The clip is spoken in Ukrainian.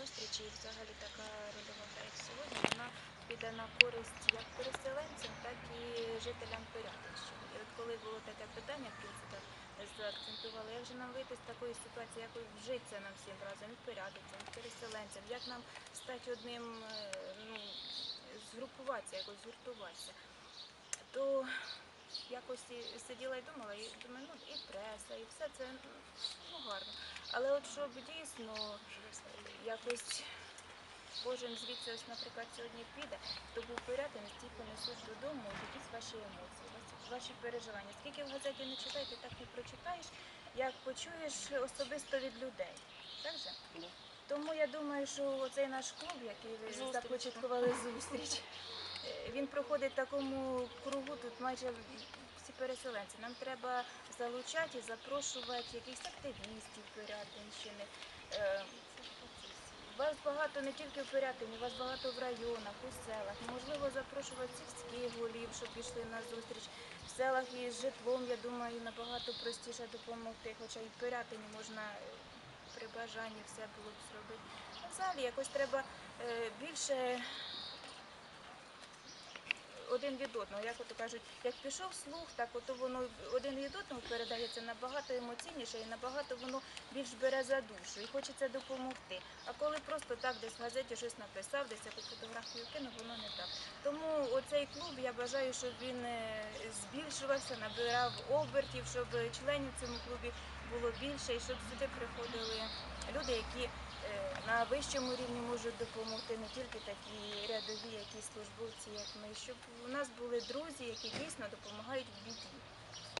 зустрічі і взагалі така рольова гра, як сьогодні, вона піде на користь як переселенцям, так і жителям Пирятинщини. І от коли було таке питання, Кінцика заакцентували, як же нам вийти з такої ситуації, якось вжитися нам всім разом, і пирятинцям, і переселенцям, як нам стати одним, е, ну, згрупуватися, якось згуртуватися, то якось сиділа і думала, і думаю, ну і преса, і все це ну, гарно. Але от щоб дійсно якось кожен звідси, ось, наприклад, сьогодні піде, то був порядок, ті понесуть додому якісь ваші емоції, ваші- переживання. Скільки в газеті не читаєте, так не прочитаєш, як почуєш особисто від людей. Так же? Да. Тому я думаю, що цей наш клуб, який ви Зустріч. започаткували зустріч, е, він проходить в такому кругу, тут майже всі переселенці. Нам треба залучати і запрошувати якихось активістів Пирятинщини. Е, Вас багато не тільки в Пирятині, вас багато в районах, у селах. Можливо, запрошувати сільських голів, щоб пішли на зустріч. В селах із житлом, я думаю, набагато простіше допомогти, хоча і в Пирятині можна е, при бажанні все було б зробити. Взагалі якось треба е, більше один від одного. Як ото кажуть, як пішов слух, так ото воно один від одного передається набагато емоційніше і набагато воно більш бере за душу і хочеться допомогти. А коли просто так десь в газеті щось написав, десь якусь фотографію кинув, воно не так. Тому оцей клуб я бажаю, щоб він е, збільшувався, набирав обертів, щоб членів в цьому клубі було більше і щоб сюди приходили люди, які на вищому рівні можуть допомогти, не тільки такі рядові, які службовці, як ми, щоб у нас були друзі, які дійсно допомагають в біді.